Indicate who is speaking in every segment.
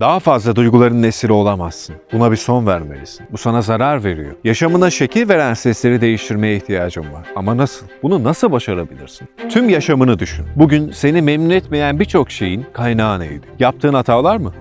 Speaker 1: Daha fazla duyguların esiri olamazsın. Buna bir son vermelisin. Bu sana zarar veriyor. Yaşamına şekil veren sesleri değiştirmeye ihtiyacın var. Ama nasıl? Bunu nasıl başarabilirsin? Tüm yaşamını düşün. Bugün seni memnun etmeyen birçok şeyin kaynağı neydi? Yaptığın hatalar mı?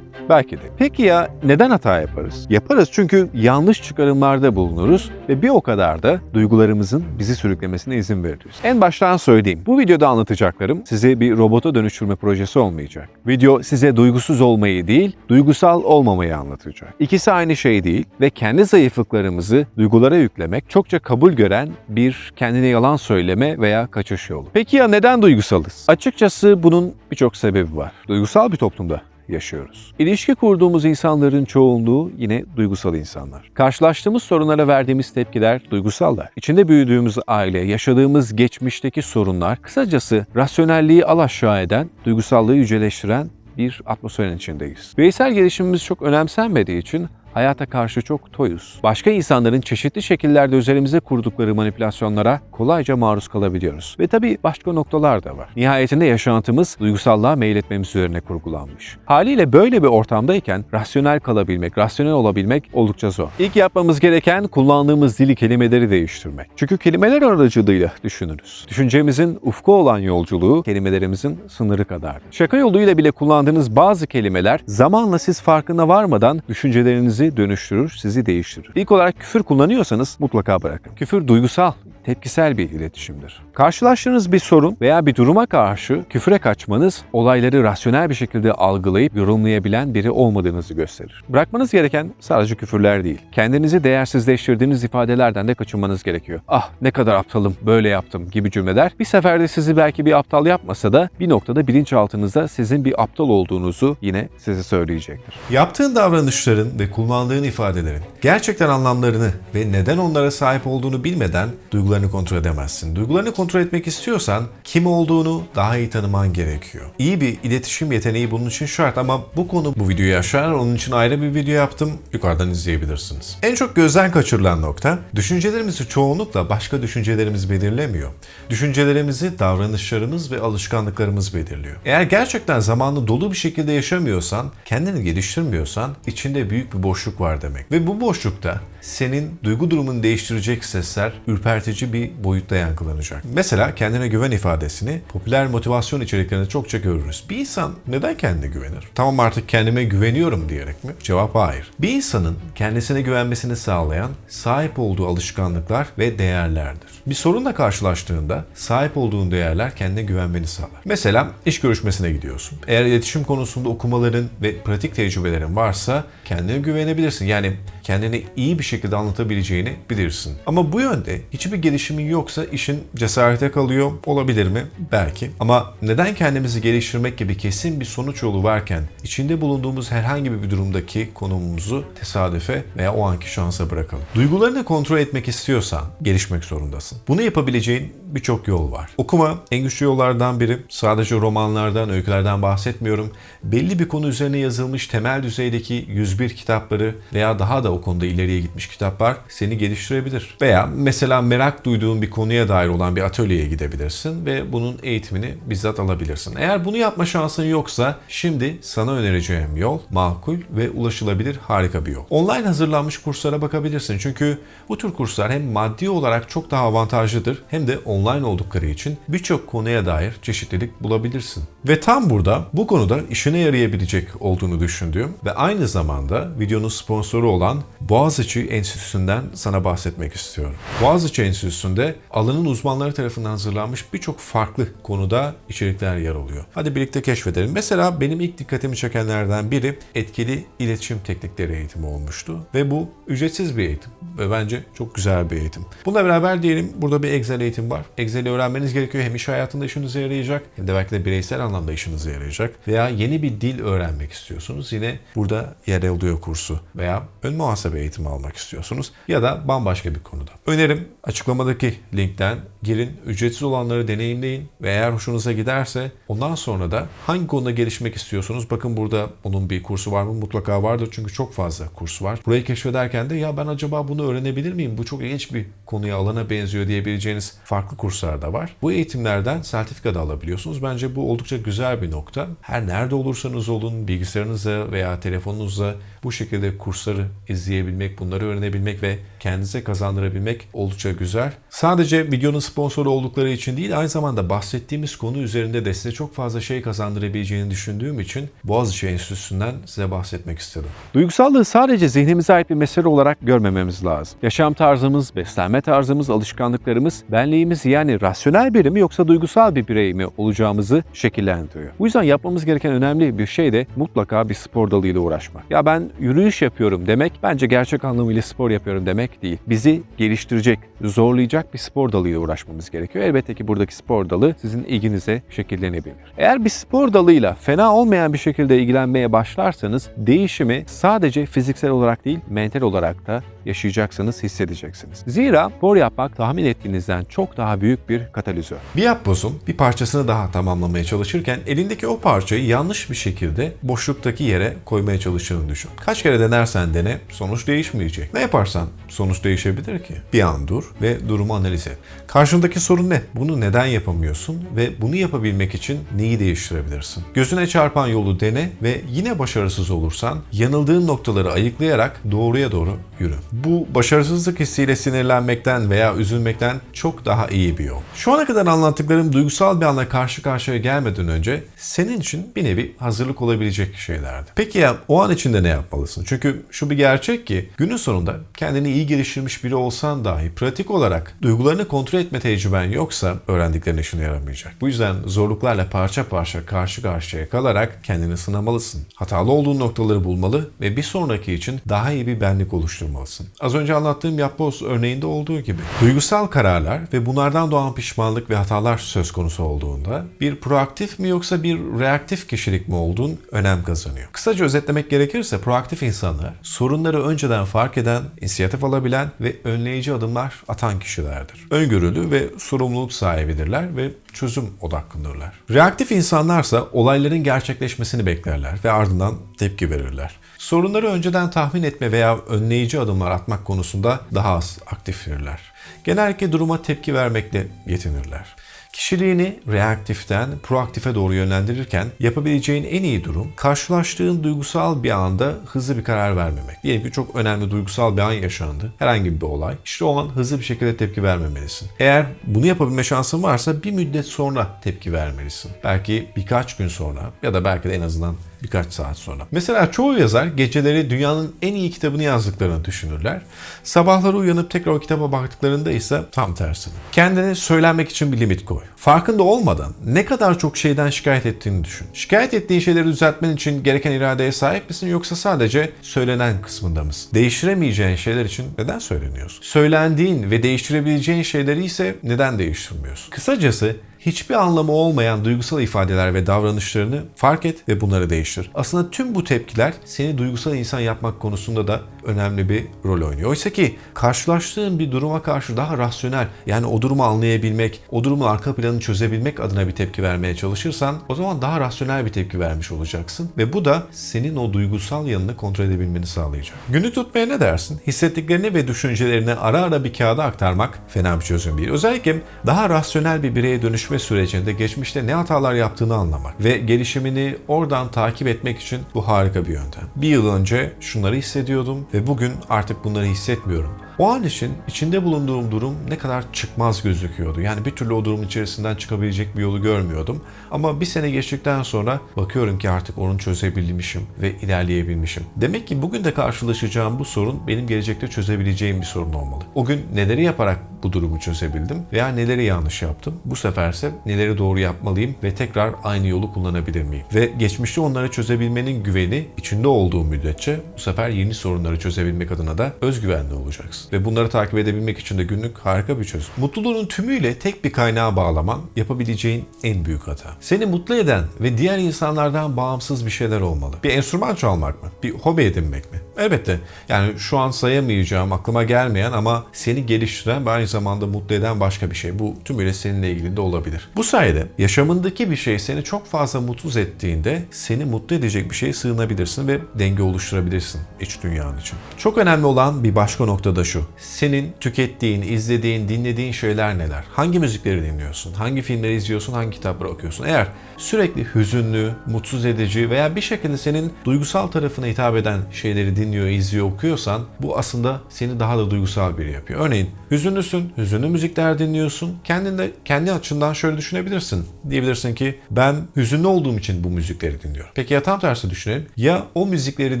Speaker 1: Belki de. Peki ya neden hata yaparız? Yaparız çünkü yanlış çıkarımlarda bulunuruz ve bir o kadar da duygularımızın bizi sürüklemesine izin veririz. En baştan söyleyeyim. Bu videoda anlatacaklarım size bir robota dönüştürme projesi olmayacak. Video size duygusuz olmayı değil, duygusal olmamayı anlatacak. İkisi aynı şey değil ve kendi zayıflıklarımızı duygulara yüklemek çokça kabul gören bir kendine yalan söyleme veya kaçış yolu. Peki ya neden duygusalız? Açıkçası bunun birçok sebebi var. Duygusal bir toplumda yaşıyoruz. İlişki kurduğumuz insanların çoğunluğu yine duygusal insanlar. Karşılaştığımız sorunlara verdiğimiz tepkiler duygusallar. İçinde büyüdüğümüz aile, yaşadığımız geçmişteki sorunlar, kısacası rasyonelliği alaşağı eden, duygusallığı yüceleştiren bir atmosferin içindeyiz. Bireysel gelişimimiz çok önemsenmediği için hayata karşı çok toyuz. Başka insanların çeşitli şekillerde üzerimize kurdukları manipülasyonlara kolayca maruz kalabiliyoruz. Ve tabii başka noktalar da var. Nihayetinde yaşantımız duygusallığa meyletmemiz üzerine kurgulanmış. Haliyle böyle bir ortamdayken rasyonel kalabilmek, rasyonel olabilmek oldukça zor. İlk yapmamız gereken kullandığımız dili kelimeleri değiştirmek. Çünkü kelimeler aracılığıyla düşünürüz. Düşüncemizin ufku olan yolculuğu kelimelerimizin sınırı kadardır. Şaka yoluyla bile kullandığınız bazı kelimeler zamanla siz farkına varmadan düşüncelerinizi dönüştürür, sizi değiştirir. İlk olarak küfür kullanıyorsanız mutlaka bırakın. Küfür duygusal, tepkisel bir iletişimdir. Karşılaştığınız bir sorun veya bir duruma karşı küfüre kaçmanız olayları rasyonel bir şekilde algılayıp yorumlayabilen biri olmadığınızı gösterir. Bırakmanız gereken sadece küfürler değil. Kendinizi değersizleştirdiğiniz ifadelerden de kaçınmanız gerekiyor. Ah ne kadar aptalım, böyle yaptım gibi cümleler bir seferde sizi belki bir aptal yapmasa da bir noktada bilinçaltınızda sizin bir aptal olduğunuzu yine size söyleyecektir.
Speaker 2: Yaptığın davranışların ve kullandığın ifadelerin gerçekten anlamlarını ve neden onlara sahip olduğunu bilmeden duygularını kontrol edemezsin. Duygularını kontrol etmek istiyorsan kim olduğunu daha iyi tanıman gerekiyor. İyi bir iletişim yeteneği bunun için şart ama bu konu bu videoyu aşar. Onun için ayrı bir video yaptım. Yukarıdan izleyebilirsiniz. En çok gözden kaçırılan nokta düşüncelerimizi çoğunlukla başka düşüncelerimiz belirlemiyor. Düşüncelerimizi davranışlarımız ve alışkanlıklarımız belirliyor. Eğer gerçekten zamanlı dolu bir şekilde yaşamıyorsan, kendini geliştirmiyorsan içinde büyük bir boşluk var demek. Ve bu boşlukta senin duygu durumunu değiştirecek sesler ürpertici bir boyutta yankılanacak. Mesela kendine güven ifadesini popüler motivasyon içeriklerinde çokça görürüz. Bir insan neden kendine güvenir? Tamam artık kendime güveniyorum diyerek mi? Cevap hayır. Bir insanın kendisine güvenmesini sağlayan sahip olduğu alışkanlıklar ve değerlerdir. Bir sorunla karşılaştığında sahip olduğun değerler kendine güvenmeni sağlar. Mesela iş görüşmesine gidiyorsun. Eğer iletişim konusunda okumaların ve pratik tecrübelerin varsa kendine güvenebilirsin. Yani kendini iyi bir şekilde anlatabileceğini bilirsin. Ama bu yönde hiçbir gelişimin yoksa işin cesarete kalıyor. Olabilir mi? Belki. Ama neden kendimizi geliştirmek gibi kesin bir sonuç yolu varken içinde bulunduğumuz herhangi bir durumdaki konumumuzu tesadüfe veya o anki şansa bırakalım? Duygularını kontrol etmek istiyorsan gelişmek zorundasın. Bunu yapabileceğin birçok yol var. Okuma en güçlü yollardan biri. Sadece romanlardan, öykülerden bahsetmiyorum. Belli bir konu üzerine yazılmış temel düzeydeki 101 kitapları veya daha da o konuda ileriye gitmiş kitaplar seni geliştirebilir. Veya mesela merak duyduğun bir konuya dair olan bir atölyeye gidebilirsin ve bunun eğitimini bizzat alabilirsin. Eğer bunu yapma şansın yoksa şimdi sana önereceğim yol makul ve ulaşılabilir harika bir yol. Online hazırlanmış kurslara bakabilirsin. Çünkü bu tür kurslar hem maddi olarak çok daha avantajlıdır hem de online oldukları için birçok konuya dair çeşitlilik bulabilirsin. Ve tam burada bu konuda işine yarayabilecek olduğunu düşündüğüm ve aynı zamanda videonun sponsoru olan Boğaziçi Enstitüsü'nden sana bahsetmek istiyorum. Boğaziçi Enstitüsü'nde alanın uzmanları tarafından hazırlanmış birçok farklı konuda içerikler yer alıyor. Hadi birlikte keşfedelim. Mesela benim ilk dikkatimi çekenlerden biri etkili iletişim teknikleri eğitimi olmuştu. Ve bu ücretsiz bir eğitim. Ve bence çok güzel bir eğitim. Bununla beraber diyelim burada bir Excel eğitim var. Excel'i öğrenmeniz gerekiyor. Hem iş hayatında işinize yarayacak hem de belki de bireysel anlamda işinize yarayacak. Veya yeni bir dil öğrenmek istiyorsunuz. Yine burada yer alıyor kursu. Veya ön muhasebe eğitimi almak istiyorsunuz. Ya da bambaşka bir konuda. Önerim açıklamadaki linkten girin, ücretsiz olanları deneyimleyin ve eğer hoşunuza giderse ondan sonra da hangi konuda gelişmek istiyorsunuz? Bakın burada onun bir kursu var mı? Mutlaka vardır çünkü çok fazla kurs var. Burayı keşfederken de ya ben acaba bunu öğrenebilir miyim? Bu çok ilginç bir konuya alana benziyor diyebileceğiniz farklı kurslar da var. Bu eğitimlerden sertifika da alabiliyorsunuz. Bence bu oldukça güzel bir nokta. Her nerede olursanız olun bilgisayarınıza veya telefonunuza bu şekilde kursları izleyebilmek, bunları öğrenebilmek ve kendinize kazandırabilmek oldukça güzel. Sadece videonun sponsoru oldukları için değil, aynı zamanda bahsettiğimiz konu üzerinde de size çok fazla şey kazandırabileceğini düşündüğüm için Boğaziçi Enstitüsü'nden size bahsetmek istedim.
Speaker 1: Duygusallığı sadece zihnimize ait bir mesele olarak görmememiz lazım. Yaşam tarzımız, beslenme tarzımız, alışkanlıklarımız, benliğimiz yani rasyonel biri mi yoksa duygusal bir birey mi olacağımızı şekillendiriyor. Bu yüzden yapmamız gereken önemli bir şey de mutlaka bir spor dalıyla uğraşmak. Ya ben yürüyüş yapıyorum demek bence gerçek anlamıyla spor yapıyorum demek değil. Bizi geliştirecek, zorlayacak bir spor dalıyla uğraşmamız gerekiyor. Elbette ki buradaki spor dalı sizin ilginize şekillenebilir. Eğer bir spor dalıyla fena olmayan bir şekilde ilgilenmeye başlarsanız değişimi sadece fiziksel olarak değil mental olarak da yaşayacaksınız, hissedeceksiniz. Zira spor yapmak tahmin ettiğinizden çok daha büyük bir katalizör.
Speaker 2: Bir yapbozun bir parçasını daha tamamlamaya çalışırken elindeki o parçayı yanlış bir şekilde boşluktaki yere koymaya çalıştığını düşün. Kaç kere denersen dene sonuç değişmeyecek. Ne yaparsan sonuç değişebilir ki. Bir an dur ve durumu analiz et. Karşındaki sorun ne? Bunu neden yapamıyorsun ve bunu yapabilmek için neyi değiştirebilirsin? Gözüne çarpan yolu dene ve yine başarısız olursan yanıldığın noktaları ayıklayarak doğruya doğru yürü. Bu başarısızlık hissiyle sinirlenmekten veya üzülmekten çok daha iyi bir yol. Şu ana kadar anlattıklarım duygusal bir anla karşı karşıya gelmeden önce senin için bir nevi hazırlık olabilecek şeylerdi. Peki ya o an içinde ne yapmalısın? Çünkü şu bir gerçek ki günün sonunda kendini iyi geliştirmiş biri olsan dahi pratik olarak duygularını kontrol etme tecrüben yoksa öğrendiklerin işine yaramayacak. Bu yüzden zorluklarla parça parça karşı karşıya kalarak kendini sınamalısın. Hatalı olduğun noktaları bulmalı ve bir sonraki için daha iyi bir benlik oluşturmalısın. Az önce anlattığım yapboz örneğinde olduğu gibi duygusal kararlar ve bunlardan doğan pişmanlık ve hatalar söz konusu olduğunda bir proaktif mi yoksa bir reaktif kişilik mi olduğun önem kazanıyor. Kısaca özetlemek gerekirse proaktif insanlar sorunları önceden fark eden, inisiyatif alabilen ve önleyici adımlar atan kişilerdir. Öngörülü ve sorumluluk sahibidirler ve çözüm odaklıdırlar. Reaktif insanlarsa olayların gerçekleşmesini beklerler ve ardından tepki verirler. Sorunları önceden tahmin etme veya önleyici adımlar atmak konusunda daha az aktiftirler. Genellikle duruma tepki vermekle yetinirler. Kişiliğini reaktiften proaktife doğru yönlendirirken yapabileceğin en iyi durum karşılaştığın duygusal bir anda hızlı bir karar vermemek. Diyelim ki çok önemli duygusal bir an yaşandı. Herhangi bir olay. İşte o an hızlı bir şekilde tepki vermemelisin. Eğer bunu yapabilme şansın varsa bir müddet sonra tepki vermelisin. Belki birkaç gün sonra ya da belki de en azından birkaç saat sonra. Mesela çoğu yazar geceleri dünyanın en iyi kitabını yazdıklarını düşünürler. Sabahları uyanıp tekrar o kitaba baktıklarında ise tam tersini. Kendine söylenmek için bir limit koy. Farkında olmadan ne kadar çok şeyden şikayet ettiğini düşün. Şikayet ettiğin şeyleri düzeltmen için gereken iradeye sahip misin yoksa sadece söylenen kısmında mısın? Değiştiremeyeceğin şeyler için neden söyleniyorsun? Söylendiğin ve değiştirebileceğin şeyleri ise neden değiştirmiyorsun? Kısacası hiçbir anlamı olmayan duygusal ifadeler ve davranışlarını fark et ve bunları değiştir. Aslında tüm bu tepkiler seni duygusal insan yapmak konusunda da önemli bir rol oynuyor. Oysa ki karşılaştığın bir duruma karşı daha rasyonel yani o durumu anlayabilmek, o durumun arka planını çözebilmek adına bir tepki vermeye çalışırsan o zaman daha rasyonel bir tepki vermiş olacaksın ve bu da senin o duygusal yanını kontrol edebilmeni sağlayacak. Günlük tutmaya ne dersin? Hissettiklerini ve düşüncelerini ara ara bir kağıda aktarmak fena bir çözüm değil. Özellikle daha rasyonel bir bireye dönüşme sürecinde geçmişte ne hatalar yaptığını anlamak ve gelişimini oradan takip etmek için bu harika bir yöntem. Bir yıl önce şunları hissediyordum ve bugün artık bunları hissetmiyorum. O an için içinde bulunduğum durum ne kadar çıkmaz gözüküyordu. Yani bir türlü o durumun içerisinden çıkabilecek bir yolu görmüyordum. Ama bir sene geçtikten sonra bakıyorum ki artık onu çözebilmişim ve ilerleyebilmişim. Demek ki bugün de karşılaşacağım bu sorun benim gelecekte çözebileceğim bir sorun olmalı. O gün neleri yaparak bu durumu çözebildim veya neleri yanlış yaptım. Bu seferse neleri doğru yapmalıyım ve tekrar aynı yolu kullanabilir miyim? Ve geçmişte onları çözebilmenin güveni içinde olduğu müddetçe bu sefer yeni sorunları çözebilmek adına da özgüvenli olacaksın. Ve bunları takip edebilmek için de günlük harika bir çözüm. Mutluluğun tümüyle tek bir kaynağa bağlaman yapabileceğin en büyük hata. Seni mutlu eden ve diğer insanlardan bağımsız bir şeyler olmalı. Bir enstrüman çalmak mı? Bir hobi edinmek mi? Elbette. Yani şu an sayamayacağım, aklıma gelmeyen ama seni geliştiren ve aynı zamanda mutlu eden başka bir şey. Bu tümüyle seninle ilgili de olabilir. Bu sayede yaşamındaki bir şey seni çok fazla mutsuz ettiğinde seni mutlu edecek bir şeye sığınabilirsin ve denge oluşturabilirsin iç dünyanın için. Çok önemli olan bir başka nokta da şu. Senin tükettiğin, izlediğin, dinlediğin şeyler neler? Hangi müzikleri dinliyorsun? Hangi filmleri izliyorsun? Hangi kitapları okuyorsun? Eğer sürekli hüzünlü, mutsuz edici veya bir şekilde senin duygusal tarafına hitap eden şeyleri dinliyor, izliyor, okuyorsan bu aslında seni daha da duygusal biri yapıyor. Örneğin hüzünlüsün, hüzünlü müzikler dinliyorsun. Kendinde kendi açından şöyle düşünebilirsin. Diyebilirsin ki ben hüzünlü olduğum için bu müzikleri dinliyorum. Peki ya tam tersi düşünelim. Ya o müzikleri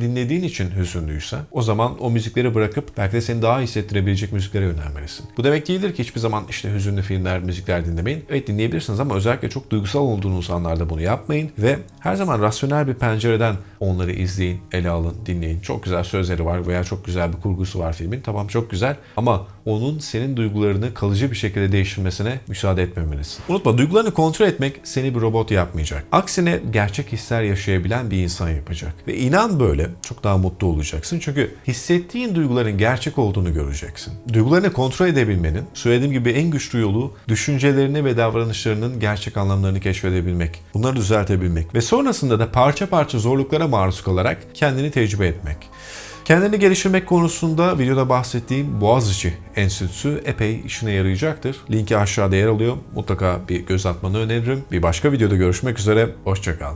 Speaker 2: dinlediğin için hüzünlüysen o zaman o müzikleri bırakıp belki de seni daha hissettirebilecek müziklere yönelmelisin. Bu demek değildir ki hiçbir zaman işte hüzünlü filmler, müzikler dinlemeyin. Evet dinleyebilirsiniz ama özellikle çok duygusal olduğunuz anlarda bunu yapmayın ve her zaman rasyonel bir pencereden onları izleyin, ele alın, dinleyin. Çok güzel sözleri var veya çok güzel bir kurgusu var filmin. Tamam çok güzel ama onun senin duygularını kalıcı bir şekilde değiştirmesine müsaade etmemelisin. Unutma duygularını kontrol etmek seni bir robot yapmayacak. Aksine gerçek hisler yaşayabilen bir insan yapacak. Ve inan böyle çok daha mutlu olacaksın. Çünkü hissettiğin duyguların gerçek olduğunu göreceksin. Duygularını kontrol edebilmenin söylediğim gibi en güçlü yolu düşüncelerini ve davranışlarının gerçek anlamlarını keşfedebilmek. Bunları düzeltebilmek ve sonrasında da parça parça zorluklara maruz kalarak kendini tecrübe etmek. Kendini geliştirmek konusunda videoda bahsettiğim Boğaziçi Enstitüsü epey işine yarayacaktır. Linki aşağıda yer alıyor. Mutlaka bir göz atmanı öneririm. Bir başka videoda görüşmek üzere. Hoşçakal.